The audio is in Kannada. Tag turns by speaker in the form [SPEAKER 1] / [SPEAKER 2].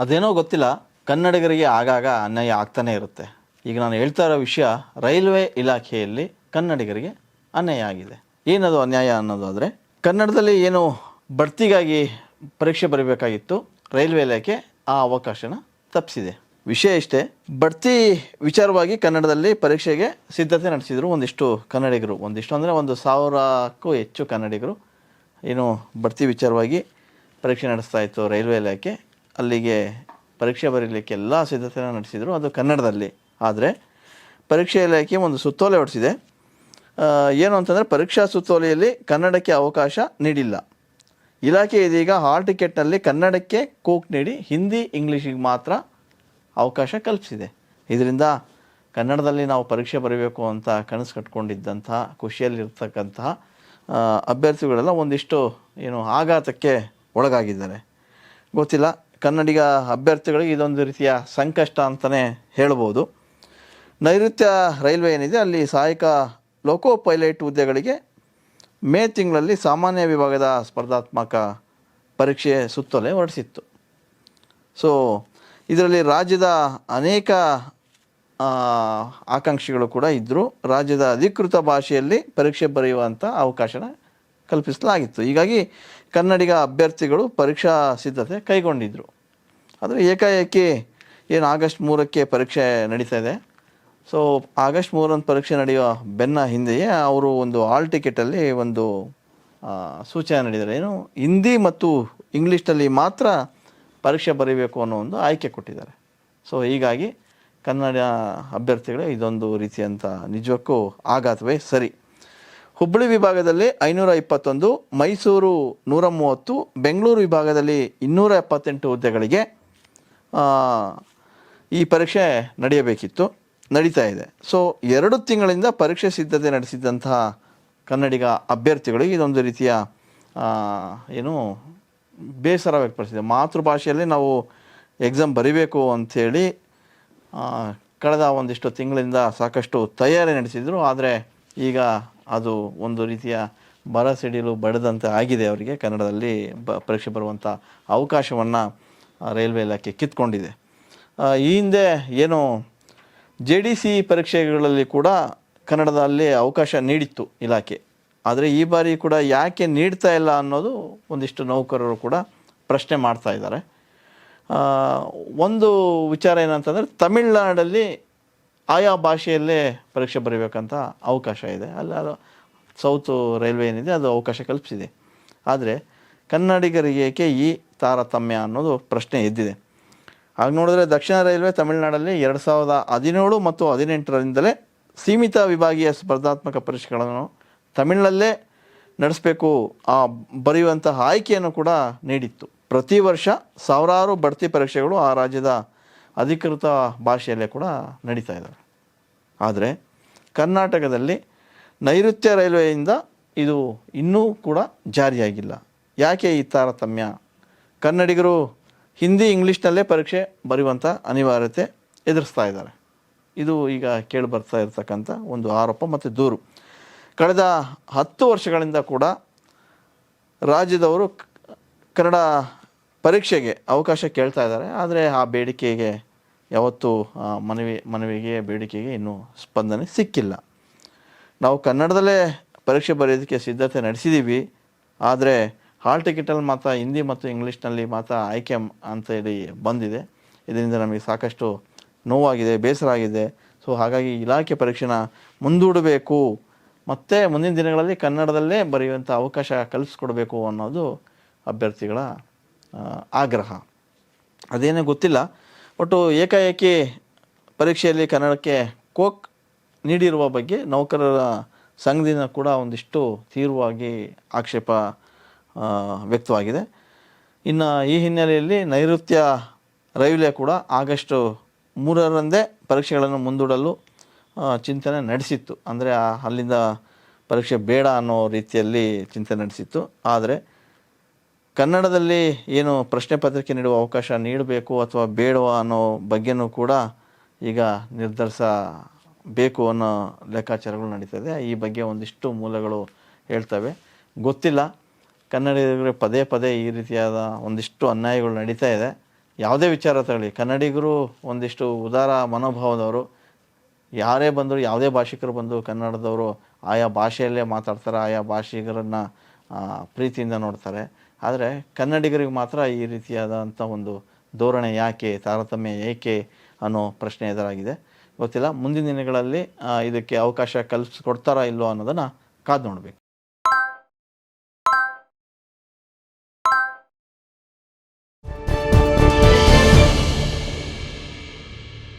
[SPEAKER 1] ಅದೇನೋ ಗೊತ್ತಿಲ್ಲ, ಕನ್ನಡಿಗರಿಗೆ ಆಗಾಗ ಅನ್ಯಾಯ ಆಗ್ತಾನೆ ಇರುತ್ತೆ. ಈಗ ನಾನು ಹೇಳ್ತಾ ಇರೋ ವಿಷಯ, ರೈಲ್ವೆ ಇಲಾಖೆಯಲ್ಲಿ ಕನ್ನಡಿಗರಿಗೆ ಅನ್ಯಾಯ ಆಗಿದೆ. ಏನದು ಅನ್ಯಾಯ ಅನ್ನೋದಾದರೆ ಕನ್ನಡದಲ್ಲಿ ಏನು ಬಡ್ತಿಗಾಗಿ ಪರೀಕ್ಷೆ ಬರಬೇಕಾಗಿತ್ತು, ರೈಲ್ವೆ ಇಲಾಖೆ ಆ ಅವಕಾಶನ ತಪ್ಪಿಸಿದೆ. ವಿಷಯ ಇಷ್ಟೇ, ಬಡ್ತಿ ವಿಚಾರವಾಗಿ ಕನ್ನಡದಲ್ಲಿ ಪರೀಕ್ಷೆಗೆ ಸಿದ್ಧತೆ ನಡೆಸಿದರು ಒಂದಿಷ್ಟು ಕನ್ನಡಿಗರು. ಒಂದಿಷ್ಟು ಅಂದರೆ ಒಂದು ಸಾವಿರಕ್ಕೂ ಹೆಚ್ಚು ಕನ್ನಡಿಗರು ಏನು ಬಡ್ತಿ ವಿಚಾರವಾಗಿ ಪರೀಕ್ಷೆ ನಡೆಸ್ತಾ ಇತ್ತು ರೈಲ್ವೆ ಇಲಾಖೆ. ಅಲ್ಲಿಗೆ ಪರೀಕ್ಷೆ ಬರೀಲಿಕ್ಕೆ ಎಲ್ಲ ಸಿದ್ಧತೆನ ನಡೆಸಿದರು. ಅದು ಕನ್ನಡದಲ್ಲಿ. ಆದರೆ ಪರೀಕ್ಷೆ ಇಲಾಖೆ ಒಂದು ಸುತ್ತೋಲೆ ಹೊಡೆಸಿದೆ. ಏನು ಅಂತಂದರೆ ಪರೀಕ್ಷಾ ಸುತ್ತೋಲೆಯಲ್ಲಿ ಕನ್ನಡಕ್ಕೆ ಅವಕಾಶ ನೀಡಿಲ್ಲ. ಇಲಾಖೆ ಇದೀಗ ಹಾಲ್ ಟಿಕೆಟ್ನಲ್ಲಿ ಕನ್ನಡಕ್ಕೆ ಕೂಕ್ ನೀಡಿ ಹಿಂದಿ ಇಂಗ್ಲೀಷಿಗೆ ಮಾತ್ರ ಅವಕಾಶ ಕಲ್ಪಿಸಿದೆ. ಇದರಿಂದ ಕನ್ನಡದಲ್ಲಿ ನಾವು ಪರೀಕ್ಷೆ ಬರೀಬೇಕು ಅಂತ ಕನಸು ಕಟ್ಕೊಂಡಿದ್ದಂತಹ ಖುಷಿಯಲ್ಲಿರ್ತಕ್ಕಂತಹ ಅಭ್ಯರ್ಥಿಗಳೆಲ್ಲ ಒಂದಿಷ್ಟು, ಏನು, ಆಘಾತಕ್ಕೆ ಒಳಗಾಗಿದ್ದಾರೆ. ಗೊತ್ತಿಲ್ಲ. ಕನ್ನಡಿಗ ಅಭ್ಯರ್ಥಿಗಳಿಗೆ ಇದೊಂದು ರೀತಿಯ ಸಂಕಷ್ಟ ಅಂತಲೇ ಹೇಳ್ಬೋದು. ನೈಋತ್ಯ ರೈಲ್ವೆ ಏನಿದೆ, ಅಲ್ಲಿ ಸಹಾಯಕ ಲೋಕೋ ಪೈಲಟ್ ಹುದ್ದೆಗಳಿಗೆ ಮೇ ತಿಂಗಳಲ್ಲಿ ಸಾಮಾನ್ಯ ವಿಭಾಗದ ಸ್ಪರ್ಧಾತ್ಮಕ ಪರೀಕ್ಷೆ ಸುತ್ತಲೇ ಹೊರಡಿಸಿತ್ತು. ಸೊ ಇದರಲ್ಲಿ ರಾಜ್ಯದ ಅನೇಕ ಆಕಾಂಕ್ಷಿಗಳು ಕೂಡ ಇದ್ದರು ರಾಜ್ಯದ ಅಧಿಕೃತ ಭಾಷೆಯಲ್ಲಿ ಪರೀಕ್ಷೆ ಬರೆಯುವಂಥ ಅವಕಾಶನ ಕಲ್ಪಿಸಲಾಗಿತ್ತು. ಹೀಗಾಗಿ ಕನ್ನಡಿಗ ಅಭ್ಯರ್ಥಿಗಳು ಪರೀಕ್ಷಾ ಸಿದ್ಧತೆ ಕೈಗೊಂಡಿದ್ದರು ಆದರೆ ಏಕಾಏಕಿ ಏನು ಆಗಸ್ಟ್ ಮೂರಕ್ಕೆ ಪರೀಕ್ಷೆ ನಡೀತಾ ಇದೆ. ಸೊ ಆಗಸ್ಟ್ ಮೂರಂದು ಪರೀಕ್ಷೆ ನಡೆಯುವ ಬೆನ್ನ ಹಿಂದೆಯೇ ಅವರು ಒಂದು ಹಾಲ್ ಟಿಕೆಟಲ್ಲಿ ಒಂದು ಸೂಚನೆ ನೀಡಿದ್ದಾರೆ. ಏನು, ಹಿಂದಿ ಮತ್ತು ಇಂಗ್ಲೀಷ್ನಲ್ಲಿ ಮಾತ್ರ ಪರೀಕ್ಷೆ ಬರೀಬೇಕು ಅನ್ನೋ ಒಂದು ಆಯ್ಕೆ ಕೊಟ್ಟಿದ್ದಾರೆ. ಸೊ ಹೀಗಾಗಿ ಕನ್ನಡ ಅಭ್ಯರ್ಥಿಗಳು ಇದೊಂದು ರೀತಿಯಂಥ ನಿಜಕ್ಕೂ ಆಘಾತವೇ ಸರಿ. ಹುಬ್ಬಳ್ಳಿ ವಿಭಾಗದಲ್ಲಿ ಐನೂರ ಇಪ್ಪತ್ತೊಂದು, ಮೈಸೂರು ನೂರ ಮೂವತ್ತು, ಬೆಂಗಳೂರು ವಿಭಾಗದಲ್ಲಿ ಇನ್ನೂರ ಎಪ್ಪತ್ತೆಂಟು ಹುದ್ದೆಗಳಿಗೆ ಈ ಪರೀಕ್ಷೆ ನಡೆಯಬೇಕಿತ್ತು, ನಡೀತಾ ಇದೆ. ಸೊ ಎರಡು ತಿಂಗಳಿಂದ ಪರೀಕ್ಷೆ ಸಿದ್ಧತೆ ನಡೆಸಿದ್ದಂತಹ ಕನ್ನಡಿಗ ಅಭ್ಯರ್ಥಿಗಳಿಗೆ ಇದೊಂದು ರೀತಿಯ ಏನು ಬೇಸರ ವ್ಯಕ್ತಪಡಿಸಿದೆ. ಮಾತೃಭಾಷೆಯಲ್ಲಿ ನಾವು ಎಕ್ಸಾಮ್ ಬರಿಬೇಕು ಅಂಥೇಳಿ ಕಳೆದ ಒಂದಿಷ್ಟು ತಿಂಗಳಿಂದ ಸಾಕಷ್ಟು ತಯಾರಿ ನಡೆಸಿದರು. ಆದರೆ ಈಗ ಅದು ಒಂದು ರೀತಿಯ ಬರ ಸಿಡಿಲು ಬಡದಂತೆ ಆಗಿದೆ ಅವರಿಗೆ. ಕನ್ನಡದಲ್ಲಿ ಬ, ಪರೀಕ್ಷೆ ಬರುವಂಥ ಅವಕಾಶವನ್ನು ರೈಲ್ವೆ ಇಲಾಖೆ ಕಿತ್ಕೊಂಡಿದೆ. ಈ ಹಿಂದೆ ಏನು ಜೆ ಡಿ ಸಿ ಪರೀಕ್ಷೆಗಳಲ್ಲಿ ಕೂಡ ಕನ್ನಡದಲ್ಲಿ ಅವಕಾಶ ನೀಡಿತ್ತು ಇಲಾಖೆ. ಆದರೆ ಈ ಬಾರಿ ಕೂಡ ಯಾಕೆ ನೀಡ್ತಾ ಇಲ್ಲ ಅನ್ನೋದು ಒಂದಿಷ್ಟು ನೌಕರರು ಕೂಡ ಪ್ರಶ್ನೆ ಮಾಡ್ತಾ ಇದ್ದಾರೆ. ಒಂದು ವಿಚಾರ ಏನಂತಂದರೆ ತಮಿಳ್ನಾಡಲ್ಲಿ ಆಯಾ ಭಾಷೆಯಲ್ಲೇ ಪರೀಕ್ಷೆ ಬರೀಬೇಕಂತ ಅವಕಾಶ ಇದೆ. ಅಲ್ಲಿ, ಅದು ಸೌತು ರೈಲ್ವೆ ಏನಿದೆ, ಅದು ಅವಕಾಶ ಕಲ್ಪಿಸಿದೆ. ಆದರೆ ಕನ್ನಡಿಗರಿಗೆ ಏಕೆ ಈ ತಾರತಮ್ಯ ಅನ್ನೋದು ಪ್ರಶ್ನೆ ಎದ್ದಿದೆ. ಆಗ ನೋಡಿದ್ರೆ ದಕ್ಷಿಣ ರೈಲ್ವೆ ತಮಿಳುನಾಡಲ್ಲಿ ಎರಡು ಸಾವಿರದ ಹದಿನೇಳು ಮತ್ತು ಹದಿನೆಂಟರಿಂದಲೇ ಸೀಮಿತ ವಿಭಾಗೀಯ ಸ್ಪರ್ಧಾತ್ಮಕ ಪರೀಕ್ಷೆಗಳನ್ನು ತಮಿಳಲ್ಲೇ ನಡೆಸಬೇಕು ಆ ಬರೆಯುವಂತಹ ಆಯ್ಕೆಯನ್ನು ಕೂಡ ನೀಡಿತ್ತು. ಪ್ರತಿ ವರ್ಷ ಸಾವಿರಾರು ಬಡ್ತಿ ಪರೀಕ್ಷೆಗಳು ಆ ರಾಜ್ಯದ ಅಧಿಕೃತ ಭಾಷೆಯಲ್ಲೇ ಕೂಡ ನಡೀತಾ ಇದ್ದಾವೆ ಆದರೆ ಕರ್ನಾಟಕದಲ್ಲಿ ನೈಋತ್ಯ ರೈಲ್ವೆಯಿಂದ ಇದು ಇನ್ನೂ ಕೂಡ ಜಾರಿಯಾಗಿಲ್ಲ. ಯಾಕೆ ಈ ತಾರತಮ್ಯ? ಕನ್ನಡಿಗರು ಹಿಂದಿ ಇಂಗ್ಲೀಷ್ನಲ್ಲೇ ಪರೀಕ್ಷೆ ಬರೆಯುವಂಥ ಅನಿವಾರ್ಯತೆ ಎದುರಿಸ್ತಾ ಇದ್ದಾರೆ. ಇದು ಈಗ ಕೇಳಿ ಬರ್ತಾ ಇರತಕ್ಕಂಥ ಒಂದು ಆರೋಪ ಮತ್ತು ದೂರು. ಕಳೆದ ಹತ್ತು ವರ್ಷಗಳಿಂದ ಕೂಡ ರಾಜ್ಯದವರು ಕನ್ನಡ ಪರೀಕ್ಷೆಗೆ ಅವಕಾಶ ಕೇಳ್ತಾ ಇದ್ದಾರೆ. ಆದರೆ ಆ ಬೇಡಿಕೆಗೆ ಯಾವತ್ತೂ ಮನವಿ, ಮನವಿಗೆ, ಬೇಡಿಕೆಗೆ ಇನ್ನೂ ಸ್ಪಂದನೆ ಸಿಕ್ಕಿಲ್ಲ. ನಾವು ಕನ್ನಡದಲ್ಲೇ ಪರೀಕ್ಷೆ ಬರೆಯೋದಕ್ಕೆ ಸಿದ್ಧತೆ ನಡೆಸಿದ್ದೀವಿ ಆದರೆ ಹಾಲ್ ಟಿಕೆಟಲ್ಲಿ ಮಾತ್ರ, ಹಿಂದಿ ಮತ್ತು ಇಂಗ್ಲೀಷ್ನಲ್ಲಿ ಮಾತ್ರ ಆಯ್ಕೆ ಅಂತ ಹೇಳಿ ಬಂದಿದೆ. ಇದರಿಂದ ನಮಗೆ ಸಾಕಷ್ಟು ನೋವಾಗಿದೆ, ಬೇಸರ ಆಗಿದೆ. ಸೊ ಹಾಗಾಗಿ ಇಲಾಖೆ ಪರೀಕ್ಷೆನ ಮುಂದೂಡಬೇಕು. ಮತ್ತು ಮುಂದಿನ ದಿನಗಳಲ್ಲಿ ಕನ್ನಡದಲ್ಲೇ ಬರೆಯುವಂಥ ಅವಕಾಶ ಕಲ್ಪಿಸ್ಕೊಡ್ಬೇಕು ಅನ್ನೋದು ಅಭ್ಯರ್ಥಿಗಳ ಆಗ್ರಹ. ಅದೇನೋ ಗೊತ್ತಿಲ್ಲ. ಒಟ್ಟು ಏಕಾಏಕಿ ಪರೀಕ್ಷೆಯಲ್ಲಿ ಕನ್ನಡಕ್ಕೆ ಕೋಕ್ ನೀಡಿರುವ ಬಗ್ಗೆ ನೌಕರರ ಸಂಘದಿಂದ ಕೂಡ ಒಂದಿಷ್ಟು ತೀವ್ರವಾಗಿ ಆಕ್ಷೇಪ ವ್ಯಕ್ತವಾಗಿದೆ. ಇನ್ನು ಈ ಹಿನ್ನೆಲೆಯಲ್ಲಿ ನೈಋತ್ಯ ರೈಲ್ವೆ ಕೂಡ ಆಗಸ್ಟ್ ಮೂರರಂದೇ ಪರೀಕ್ಷೆಗಳನ್ನು ಮುಂದೂಡಲು ಚಿಂತನೆ ನಡೆಸಿತ್ತು. ಅಂದರೆ ಅಲ್ಲಿಂದ ಪರೀಕ್ಷೆ ಬೇಡ ಅನ್ನೋ ರೀತಿಯಲ್ಲಿ ಚಿಂತನೆ ನಡೆಸಿತ್ತು. ಆದರೆ, ಕನ್ನಡದಲ್ಲಿ ಏನು ಪ್ರಶ್ನೆ ಪತ್ರಿಕೆ ನೀಡುವ ಅವಕಾಶ ನೀಡಬೇಕು ಅಥವಾ ಬೇಡವಾ ಅನ್ನೋ ಬಗ್ಗೆನೂ ಕೂಡ ಈಗ ನಿರ್ಧರಿಸಬೇಕು ಅನ್ನೋ ಲೆಕ್ಕಾಚಾರಗಳು ನಡೀತದೆ ಈ ಬಗ್ಗೆ ಒಂದಿಷ್ಟು ಮೂಲಗಳು ಹೇಳ್ತವೆ. ಗೊತ್ತಿಲ್ಲ. ಕನ್ನಡಿಗರಿಗೆ ಪದೇ ಪದೇ ಈ ರೀತಿಯಾದ ಒಂದಿಷ್ಟು ಅನ್ಯಾಯಗಳು ನಡೀತಾ ಇದೆ. ಯಾವುದೇ ವಿಚಾರ ತಗೊಳ್ಳಿ. ಕನ್ನಡಿಗರು ಒಂದಿಷ್ಟು ಉದಾರ ಮನೋಭಾವದವರು. ಯಾರೇ ಬಂದರೂ, ಯಾವುದೇ ಭಾಷಿಕರು ಬಂದು ಕನ್ನಡದವರು ಆಯಾ ಭಾಷೆಯಲ್ಲೇ ಮಾತಾಡ್ತಾರೆ, ಆಯಾ ಭಾಷಿಗರನ್ನು ಪ್ರೀತಿಯಿಂದ ನೋಡ್ತಾರೆ. ಆದರೆ ಕನ್ನಡಿಗರಿಗೆ ಮಾತ್ರ ಈ ರೀತಿಯಾದಂಥ ಒಂದು ಧೋರಣೆ ಯಾಕೆ, ತಾರತಮ್ಯ ಏಕೆ ಅನ್ನೋ ಪ್ರಶ್ನೆ ಎದುರಾಗಿದೆ. ಗೊತ್ತಿಲ್ಲ. ಮುಂದಿನ ದಿನಗಳಲ್ಲಿ ಇದಕ್ಕೆ ಅವಕಾಶ ಕಲ್ಪಿಸ್ಕೊಡ್ತಾರಾ ಇಲ್ಲೋ ಅನ್ನೋದನ್ನು ಕಾದು ನೋಡಬೇಕು.